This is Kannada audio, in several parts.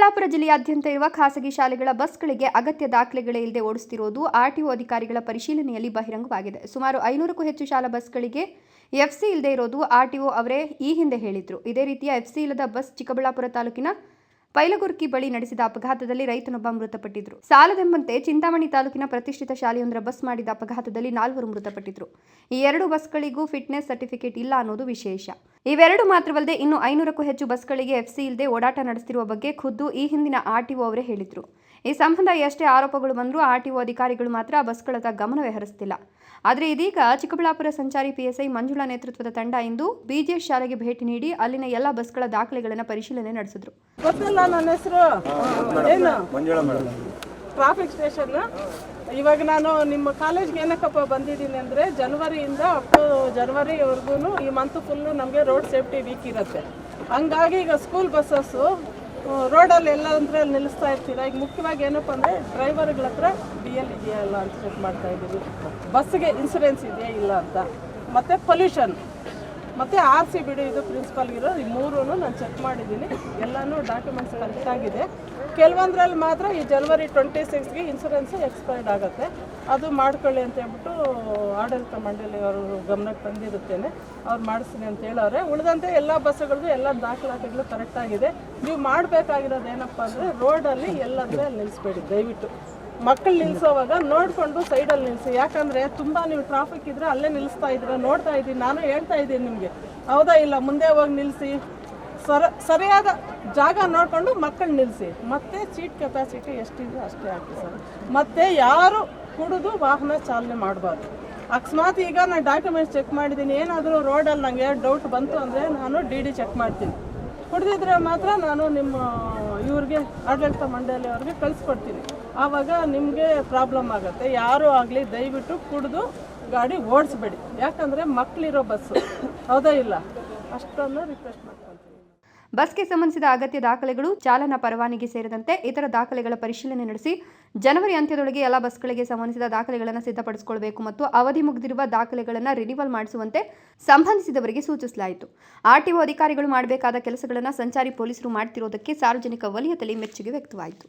ಚಿಕ್ಕಬಳ್ಳಾಪುರ ಜಿಲ್ಲೆಯಾದ್ಯಂತ ಇರುವ ಖಾಸಗಿ ಶಾಲೆಗಳ ಬಸ್ಗಳಿಗೆ ಅಗತ್ಯ ದಾಖಲೆಗಳೇ ಇಲ್ಲದೆ ಓಡಿಸುತ್ತಿರುವುದು ಆರ್ಟಿಒ ಅಧಿಕಾರಿಗಳ ಪರಿಶೀಲನೆಯಲ್ಲಿ ಬಹಿರಂಗವಾಗಿದೆ. ಸುಮಾರು ಐನೂರಕ್ಕೂ ಹೆಚ್ಚು ಶಾಲಾ ಬಸ್ಗಳಿಗೆ ಎಫ್ಸಿ ಇಲ್ಲದೆ ಇರೋದು ಆರ್ಟಿಒ ಅವರೇ ಈ ಹಿಂದೆ ಹೇಳಿದ್ರು. ಇದೇ ರೀತಿಯ ಎಫ್ಸಿ ಇಲ್ಲದ ಬಸ್ ಚಿಕ್ಕಬಳ್ಳಾಪುರ ತಾಲೂಕಿನ ಪೈಲಗುರ್ಕಿ ಬಳಿ ನಡೆಸಿದ ಅಪಘಾತದಲ್ಲಿ ರೈತನೊಬ್ಬ ಮೃತಪಟ್ಟಿದ್ರು. ಸಾಲದೆಂಬಂತೆ ಚಿಂತಾಮಣಿ ತಾಲೂಕಿನ ಪ್ರತಿಷ್ಠಿತ ಶಾಲೆಯೊಂದರ ಬಸ್ ಮಾಡಿದ ಅಪಘಾತದಲ್ಲಿ ನಾಲ್ವರು ಮೃತಪಟ್ಟಿದ್ರು. ಈ ಎರಡು ಬಸ್ಗಳಿಗೂ ಫಿಟ್ನೆಸ್ ಸರ್ಟಿಫಿಕೇಟ್ ಇಲ್ಲ ಅನ್ನೋದು ವಿಶೇಷ. ಇವೆರಡು ಮಾತ್ರವಲ್ಲದೆ ಇನ್ನು ಐನೂರಕ್ಕೂ ಹೆಚ್ಚು ಬಸ್ಗಳಿಗೆ ಎಫ್ಸಿ ಇಲ್ಲದೆ ಓಡಾಟ ನಡೆಸಿರುವ ಬಗ್ಗೆ ಖುದ್ದು ಈ ಹಿಂದಿನ ಆರ್ಟಿಒ ಅವರೇ ಹೇಳಿದ್ರು. ಈ ಸಂಬಂಧ ಎಷ್ಟೇ ಆರೋಪಗಳು ಬಂದರೂ ಆರ್ಟಿಒ ಅಧಿಕಾರಿಗಳು ಮಾತ್ರ ಬಸ್ಗಳತ್ತ ಗಮನವೇ ಹರಿಸ್ತಿಲ್ಲ. ಆದರೆ ಇದೀಗ ಚಿಕ್ಕಬಳ್ಳಾಪುರ ಸಂಚಾರಿ ಪಿಎಸ್ಐ ಮಂಜುಳಾ ನೇತೃತ್ವದ ತಂಡ ಇಂದು ಬಿಜೆಎಸ್ ಶಾಲೆಗೆ ಭೇಟಿ ನೀಡಿ ಅಲ್ಲಿನ ಎಲ್ಲ ಬಸ್ಗಳ ದಾಖಲೆಗಳನ್ನು ಪರಿಶೀಲನೆ ನಡೆಸಿದ್ರು. ಗೊತ್ತಿಲ್ಲ ನನ್ನ ಹೆಸರು. ಏನು? ಮಂಜುಳಾ ಮೇಡಮ್. ಟ್ರಾಫಿಕ್ ಸ್ಟೇಷನ್ ಇವಾಗ ನಾನು ನಿಮ್ಮ ಕಾಲೇಜ್ಗೆ ಏನಕ್ಕಪ್ಪ ಬಂದಿದ್ದೀನಿ ಅಂದರೆ ಜನವರಿಯಿಂದ ಅಪ್ ಟು ಜನವರಿವರೆಗೂ ಈ ಮಂತ್ ಫುಲ್ಲು ನಮಗೆ ರೋಡ್ ಸೇಫ್ಟಿ ವೀಕ್ ಇರುತ್ತೆ. ಹಂಗಾಗಿ ಈಗ ಸ್ಕೂಲ್ ಬಸ್ಸಸ್ಸು ರೋಡಲ್ಲಿ ಎಲ್ಲ ಅಂದರೆ ನಿಲ್ಲಿಸ್ತಾ ಇರ್ತೀರಾ? ಈಗ ಮುಖ್ಯವಾಗಿ ಏನಪ್ಪ ಅಂದರೆ ಡ್ರೈವರ್ಗಳ ಹತ್ರ ಡಿ ಎಲ್ ಇದೆಯಾ ಇಲ್ಲ ಅಂತ ಚೆಕ್ ಮಾಡ್ತಾ ಇದ್ದೀವಿ. ಬಸ್ಸಿಗೆ ಇನ್ಸೂರೆನ್ಸ್ ಇದೆಯಾ ಇಲ್ಲ ಅಂತ. ಮತ್ತು ಪೊಲ್ಯೂಷನ್ ಮತ್ತು ಆರ್ ಸಿ ಬಿಡಿ ಇದು ಪ್ರಿನ್ಸಿಪಲ್ ಇರೋ, ಈ ಮೂರು ನಾನು ಚೆಕ್ ಮಾಡಿದ್ದೀನಿ. ಎಲ್ಲನೂ ಡಾಕ್ಯುಮೆಂಟ್ಸ್ ಕರೆಕ್ಟ್ ಆಗಿದೆ. ಕೆಲವೊಂದ್ರಲ್ಲಿ ಮಾತ್ರ ಈ ಜನವರಿ ಟ್ವೆಂಟಿ ಸಿಕ್ಸ್ಗೆ ಇನ್ಸೂರೆನ್ಸ್ ಎಕ್ಸ್ಪೈರ್ಡ್ ಆಗುತ್ತೆ. ಅದು ಮಾಡ್ಕೊಳ್ಳಿ ಅಂತ ಹೇಳ್ಬಿಟ್ಟು ಆಡಳಿತ ಮಂಡಳಿ ಅವರು ಗಮನಕ್ಕೆ ತಂದಿರುತ್ತೇನೆ. ಅವ್ರು ಮಾಡಿಸ್ತೀನಿ ಅಂತ ಹೇಳೋರೆ ಉಳಿದಂತೆ ಎಲ್ಲ ಬಸ್ಸುಗಳದ್ದು ಎಲ್ಲ ದಾಖಲಾತಿಗಳು ಕರೆಕ್ಟಾಗಿದೆ ನೀವು ಮಾಡಬೇಕಾಗಿರೋದು ಏನಪ್ಪ ಅಂದರೆ ರೋಡಲ್ಲಿ ಎಲ್ಲಂದರೆ ನಿಲ್ಲಿಸ್ಬೇಡಿ ದಯವಿಟ್ಟು. ಮಕ್ಕಳು ನಿಲ್ಲಿಸೋವಾಗ ನೋಡಿಕೊಂಡು ಸೈಡಲ್ಲಿ ನಿಲ್ಲಿಸಿ ಯಾಕಂದರೆ ತುಂಬ ನೀವು ಟ್ರಾಫಿಕ್ ಇದ್ದರೆ ಅಲ್ಲೇ ನಿಲ್ಲಿಸ್ತಾ ಇದ್ರೆ ನೋಡ್ತಾ ಇದ್ದೀನಿ ನಾನು ಹೇಳ್ತಾ ಇದ್ದೀನಿ ನಿಮಗೆ. ಹೌದಾ ಇಲ್ಲ, ಮುಂದೆ ಹೋಗಿ ನಿಲ್ಲಿಸಿ ಸರ, ಸರಿಯಾದ ಜಾಗ ನೋಡಿಕೊಂಡು ಮಕ್ಕಳು ನಿಲ್ಲಿಸಿ ಮತ್ತೆ ಸೀಟ್ ಕೆಪಾಸಿಟಿ ಎಷ್ಟಿದೆ ಅಷ್ಟೇ ಹಾಕಿ ಸರ್. ಮತ್ತೆ ಯಾರು ಕುಡಿದು ವಾಹನ ಚಾಲನೆ ಮಾಡಬಾರ್ದು. ಅಕಸ್ಮಾತ್ ಈಗ ನಾನು ಡಾಕ್ಯುಮೆಂಟ್ಸ್ ಚೆಕ್ ಮಾಡಿದ್ದೀನಿ. ಏನಾದರೂ ರೋಡಲ್ಲಿ ನನಗೆ ಡೌಟ್ ಬಂತು ಅಂದರೆ ನಾನು ಡಿ ಡಿ ಚೆಕ್ ಮಾಡ್ತೀನಿ. ಕುಡಿದಿದ್ರೆ ಮಾತ್ರ ನಾನು ನಿಮ್ಮ, ಇವ್ರಿಗೆ, ಆಡಳಿತ ಮಂಡಳಿಯವ್ರಿಗೆ ಕಳಿಸ್ಕೊಡ್ತೀನಿ. ಆವಾಗ ನಿಮಗೆ ಪ್ರಾಬ್ಲಮ್ ಆಗುತ್ತೆ. ಯಾರೂ ಆಗಲಿ, ದಯವಿಟ್ಟು ಕುಡಿದು ಗಾಡಿ ಓಡಿಸ್ಬೇಡಿ. ಯಾಕಂದರೆ ಮಕ್ಕಳಿರೋ ಬಸ್ಸು. ಹೌದಾ ಇಲ್ಲ? ಅಷ್ಟನ್ನು ರಿಕ್ವೆಸ್ಟ್ ಮಾಡ್ಕೊಳ್ತೀನಿ ಬಸ್ಗೆ ಸಂಬಂಧಿಸಿದ ಅಗತ್ಯ ದಾಖಲೆಗಳು, ಚಾಲನಾ ಪರವಾನಗಿ ಸೇರಿದಂತೆ ಇತರ ದಾಖಲೆಗಳ ಪರಿಶೀಲನೆ ನಡೆಸಿ ಜನವರಿ ಅಂತ್ಯದೊಳಗೆ ಎಲ್ಲ ಬಸ್ಗಳಿಗೆ ಸಂಬಂಧಿಸಿದ ದಾಖಲೆಗಳನ್ನು ಸಿದ್ಧಪಡಿಸಿಕೊಳ್ಳಬೇಕು ಮತ್ತು ಅವಧಿ ಮುಗಿದಿರುವ ದಾಖಲೆಗಳನ್ನು ರಿನಿವಲ್ ಮಾಡಿಸುವಂತೆ ಸಂಬಂಧಿಸಿದವರಿಗೆ ಸೂಚಿಸಲಾಯಿತು. ಆರ್ಟಿಒ ಅಧಿಕಾರಿಗಳು ಮಾಡಬೇಕಾದ ಕೆಲಸಗಳನ್ನು ಸಂಚಾರಿ ಪೊಲೀಸರು ಮಾಡ್ತಿರೋದಕ್ಕೆ ಸಾರ್ವಜನಿಕ ವಲಯದಲ್ಲಿ ಮೆಚ್ಚುಗೆ ವ್ಯಕ್ತವಾಯಿತು.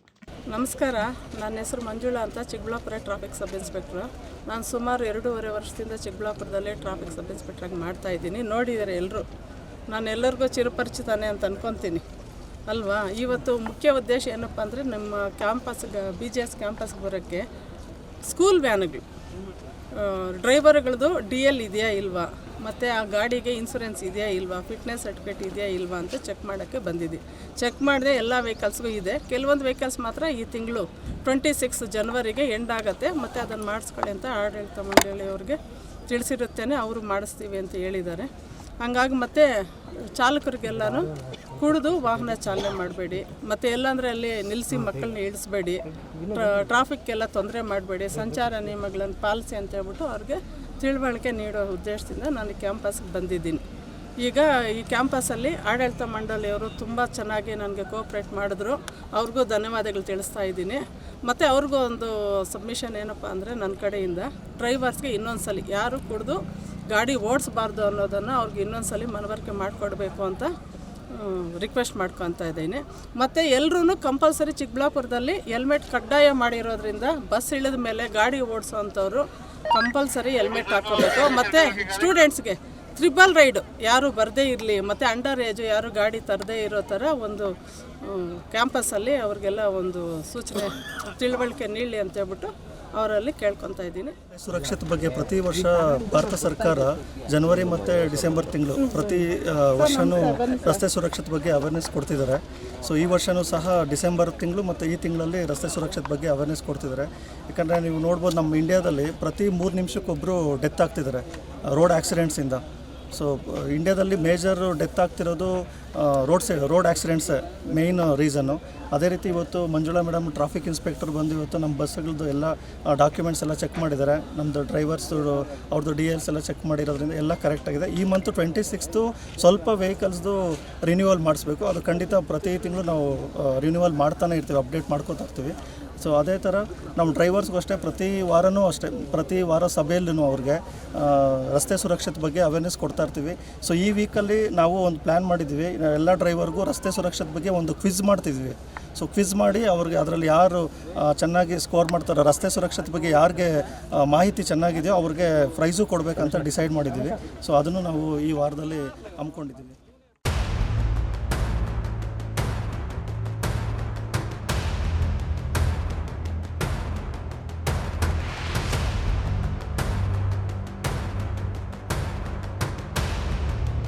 ನಮಸ್ಕಾರ, ನನ್ನ ಹೆಸರು ಮಂಜುಳಾ ಅಂತ ಚಿಕ್ಕಬಳ್ಳಾಪುರ ಟ್ರಾಫಿಕ್ ಸಬ್ ಇನ್ಸ್ಪೆಕ್ಟರ್ ನಾನು ಸುಮಾರು ಎರಡೂವರೆ ವರ್ಷದಿಂದ ಚಿಕ್ಕಬಳ್ಳಾಪುರದಲ್ಲೇ ಟ್ರಾಫಿಕ್ ಸಬ್ ಇನ್ಸ್ಪೆಕ್ಟ್ರಾಗಿ ಮಾಡ್ತಾ ಇದ್ದೀನಿ. ನೋಡಿದ್ದಾರೆ ಎಲ್ಲರೂ ನಾನು ಎಲ್ಲರಿಗೂ ಚಿರಪರಿಚಿತಾನೆ ಅಂತ ಅನ್ಕೊತೀನಿ. ಅಲ್ವಾ? ಇವತ್ತು ಮುಖ್ಯ ಉದ್ದೇಶ ಏನಪ್ಪ ಅಂದರೆ ನಮ್ಮ ಕ್ಯಾಂಪಸ್ಗೆ ಬಿ ಜಿ ಎಸ್ ಕ್ಯಾಂಪಸ್ಗೆ ಬರೋಕ್ಕೆ ಸ್ಕೂಲ್ ವ್ಯಾನ್ಗಳು ಡ್ರೈವರ್ಗಳದ್ದು ಡಿ ಎಲ್ ಇದೆಯಾ ಇಲ್ವಾ? ಮತ್ತು ಆ ಗಾಡಿಗೆ ಇನ್ಸೂರೆನ್ಸ್ ಇದೆಯಾ ಇಲ್ವಾ? ಫಿಟ್ನೆಸ್ ಸರ್ಟಿಫಿಕೇಟ್ ಇದೆಯಾ ಇಲ್ವಾ ಅಂತ ಚೆಕ್ ಮಾಡೋಕ್ಕೆ ಬಂದಿದ್ದೀವಿ ಚೆಕ್ ಮಾಡಿದೆ ಎಲ್ಲ ವೆಹಿಕಲ್ಸ್ಗೂ ಇದೆ. ಕೆಲವೊಂದು ವೆಹಿಕಲ್ಸ್ ಮಾತ್ರ ಈ ತಿಂಗಳು ಟ್ವೆಂಟಿ ಸಿಕ್ಸ್ ಜನವರಿಗೆ ಎಂಡ್ ಆಗುತ್ತೆ. ಮತ್ತು ಅದನ್ನು ಮಾಡಿಸ್ಕೊಳ್ಳಿ ಅಂತ ಆಡಳಿತ ಮಂಡಳಿಯವ್ರಿಗೆ ತಿಳಿಸಿರುತ್ತೇನೆ. ಅವರು ಮಾಡಿಸ್ತೀವಿ ಅಂತ ಹೇಳಿದ್ದಾರೆ. ಹಂಗಾಗಿ ಮತ್ತೆ ಚಾಲಕರಿಗೆಲ್ಲನೂ ಕುಡಿದು ವಾಹನ ಚಾಲನೆ ಮಾಡಬೇಡಿ. ಮತ್ತು ಎಲ್ಲಂದರೆ ಅಲ್ಲಿ ನಿಲ್ಲಿಸಿ ಮಕ್ಕಳನ್ನ ಇಳಿಸ್ಬೇಡಿ. ಟ್ರಾಫಿಕ್ಗೆಲ್ಲ ತೊಂದರೆ ಮಾಡಬೇಡಿ. ಸಂಚಾರ ನಿಯಮಗಳನ್ನು ಪಾಲಿಸಿ ಅಂತ ಹೇಳ್ಬಿಟ್ಟು ಅವ್ರಿಗೆ ತಿಳುವಳಿಕೆ ನೀಡೋ ಉದ್ದೇಶದಿಂದ ನಾನು ಕ್ಯಾಂಪಸ್ಗೆ ಬಂದಿದ್ದೀನಿ. ಈಗ ಈ ಕ್ಯಾಂಪಸಲ್ಲಿ ಆಡಳಿತ ಮಂಡಳಿಯವರು ತುಂಬ ಚೆನ್ನಾಗಿ ನನಗೆ ಕೋಪ್ರೇಟ್ ಮಾಡಿದ್ರು. ಅವ್ರಿಗೂ ಧನ್ಯವಾದಗಳು ತಿಳಿಸ್ತಾ ಇದ್ದೀನಿ. ಮತ್ತು ಅವ್ರಿಗೂ ಒಂದು ಸಬ್ಮಿಷನ್ ಏನಪ್ಪ ಅಂದರೆ ನನ್ನ ಕಡೆಯಿಂದ ಡ್ರೈವರ್ಸ್ಗೆ ಇನ್ನೊಂದು ಸಲ ಯಾರು ಕುಡಿದು ಗಾಡಿ ಓಡಿಸ್ಬಾರ್ದು ಅನ್ನೋದನ್ನು ಅವ್ರಿಗೆ ಇನ್ನೊಂದು ಸಲ ಮನವರಿಕೆ ಮಾಡಿಕೊಡ್ಬೇಕು ಅಂತ ರಿಕ್ವೆಸ್ಟ್ ಮಾಡ್ಕೊತಾ ಇದ್ದೀನಿ. ಮತ್ತು ಎಲ್ಲರೂ ಕಂಪಲ್ಸರಿ ಚಿಕ್ಕಬಳ್ಳಾಪುರದಲ್ಲಿ ಹೆಲ್ಮೆಟ್ ಕಡ್ಡಾಯ ಮಾಡಿರೋದ್ರಿಂದ ಬಸ್ ಇಳಿದ ಮೇಲೆ ಗಾಡಿ ಓಡಿಸೋವಂಥವ್ರು ಕಂಪಲ್ಸರಿ ಹೆಲ್ಮೆಟ್ ಹಾಕೋಬೇಕು ಮತ್ತು ಸ್ಟೂಡೆಂಟ್ಸ್ಗೆ ತ್ರಿಬಲ್ ರೈಡು ಯಾರು ಬರದೇ ಇರಲಿ, ಮತ್ತು ಅಂಡರ್ ಏಜು ಯಾರು ಗಾಡಿ ತರದೇ ಇರೋ ಥರ ಒಂದು ಕ್ಯಾಂಪಸ್ಸಲ್ಲಿ ಅವ್ರಿಗೆಲ್ಲ ಒಂದು ಸೂಚನೆ, ತಿಳುವಳಿಕೆ ನೀಡಲಿ ಅಂತ ಹೇಳ್ಬಿಟ್ಟು ಅವರಲ್ಲಿ ಕೇಳ್ಕೊತ ಇದ್ದೀನಿ. ಸುರಕ್ಷತೆ ಬಗ್ಗೆ ಪ್ರತಿ ವರ್ಷ ಭಾರತ ಸರ್ಕಾರ ಜನವರಿ ಮತ್ತು ಡಿಸೆಂಬರ್ ತಿಂಗಳು ಪ್ರತಿ ವರ್ಷವೂ ರಸ್ತೆ ಸುರಕ್ಷತೆ ಬಗ್ಗೆ ಅವೇರ್ನೆಸ್ ಕೊಡ್ತಿದ್ದಾರೆ. ಸೊ ಈ ವರ್ಷವೂ ಸಹ ಡಿಸೆಂಬರ್ ತಿಂಗಳು ಮತ್ತು ಈ ತಿಂಗಳಲ್ಲಿ ರಸ್ತೆ ಸುರಕ್ಷತೆ ಬಗ್ಗೆ ಅವೇರ್ನೆಸ್ ಕೊಡ್ತಿದ್ದಾರೆ. ಯಾಕಂದರೆ ನೀವು ನೋಡ್ಬೋದು ನಮ್ಮ ಇಂಡಿಯಾದಲ್ಲಿ ಪ್ರತಿ ಮೂರು ನಿಮಿಷಕ್ಕೊಬ್ಬರು ಡೆತ್ ಆಗ್ತಿದ್ದಾರೆ ರೋಡ್ ಆಕ್ಸಿಡೆಂಟ್ಸಿಂದ ಸೊ ಇಂಡಿಯಾದಲ್ಲಿ ಮೇಜರ್ ಡೆತ್ ಆಗ್ತಿರೋದು road side road accidents main reason ಅದೇ ರೀತಿ ಇವತ್ತು ಮಂಜುಳಾ ಮೇಡಮ್ ಟ್ರಾಫಿಕ್ ಇನ್ಸ್ಪೆಕ್ಟರ್ ಬಂದು ಇವತ್ತು ನಮ್ಮ ಬಸ್ಗಳದ್ದು ಎಲ್ಲ ಡಾಕ್ಯುಮೆಂಟ್ಸ್ ಎಲ್ಲ ಚೆಕ್ ಮಾಡಿದ್ದಾರೆ. ನಮ್ಮದು ಡ್ರೈವರ್ಸ್ದು ಅವ್ರದ್ದು ಡಿ ಎಲ್ಸ್ ಎಲ್ಲ ಚೆಕ್ ಮಾಡಿರೋದ್ರಿಂದ ಎಲ್ಲ ಕರೆಕ್ಟ್ ಆಗಿದೆ. ಈ ಮಂತ್ ಟ್ವೆಂಟಿ ಸಿಕ್ಸ್ತು ಸ್ವಲ್ಪ ವೆಹಿಕಲ್ಸ್ದು ರಿನ್ಯೂವಲ್ ಮಾಡಿಸ್ಬೇಕು. ಅದು ಖಂಡಿತ ಪ್ರತಿ ತಿಂಗಳು ನಾವು ರಿನ್ಯೂವಲ್ ಮಾಡ್ತಾನೆ ಇರ್ತೀವಿ ಅಪ್ಡೇಟ್ ಮಾಡ್ಕೋತಾ ಇರ್ತೀವಿ. ಸೊ ಅದೇ ಥರ ನಮ್ಮ ಡ್ರೈವರ್ಸ್ಗೂ ಅಷ್ಟೇ, ಪ್ರತಿ ವಾರನೂ ಅಷ್ಟೇ, ಪ್ರತಿ ವಾರ ಸಭೆಯಲ್ಲೂ ಅವ್ರಿಗೆ ರಸ್ತೆ ಸುರಕ್ಷತೆ ಬಗ್ಗೆ ಅವೇರ್ನೆಸ್ ಕೊಡ್ತಾ ಇರ್ತೀವಿ. ಸೊ ಈ ವೀಕಲ್ಲಿ ನಾವು ಒಂದು ಪ್ಲ್ಯಾನ್ ಮಾಡಿದ್ದೀವಿ ಎಲ್ಲ ಡ್ರೈವರ್ಗೂ ರಸ್ತೆ ಸುರಕ್ಷತೆ ಬಗ್ಗೆ ಒಂದು ಕ್ವಿಜ್ ಮಾಡ್ತಿದ್ವಿ. ಸೊ ಕ್ವಿಜ್ ಮಾಡಿ ಅವ್ರಿಗೆ ಅದರಲ್ಲಿ ಯಾರು ಚೆನ್ನಾಗಿ ಸ್ಕೋರ್ ಮಾಡ್ತಾರೋ, ರಸ್ತೆ ಸುರಕ್ಷತೆ ಬಗ್ಗೆ ಯಾರಿಗೆ ಮಾಹಿತಿ ಚೆನ್ನಾಗಿದೆಯೋ ಅವ್ರಿಗೆ ಪ್ರೈಸು ಕೊಡಬೇಕಂತ ಡಿಸೈಡ್ ಮಾಡಿದ್ದೀವಿ ಸೊ ಅದನ್ನು ನಾವು ಈ ವಾರದಲ್ಲಿ ಹಮ್ಮಿಕೊಂಡಿದ್ದೀವಿ.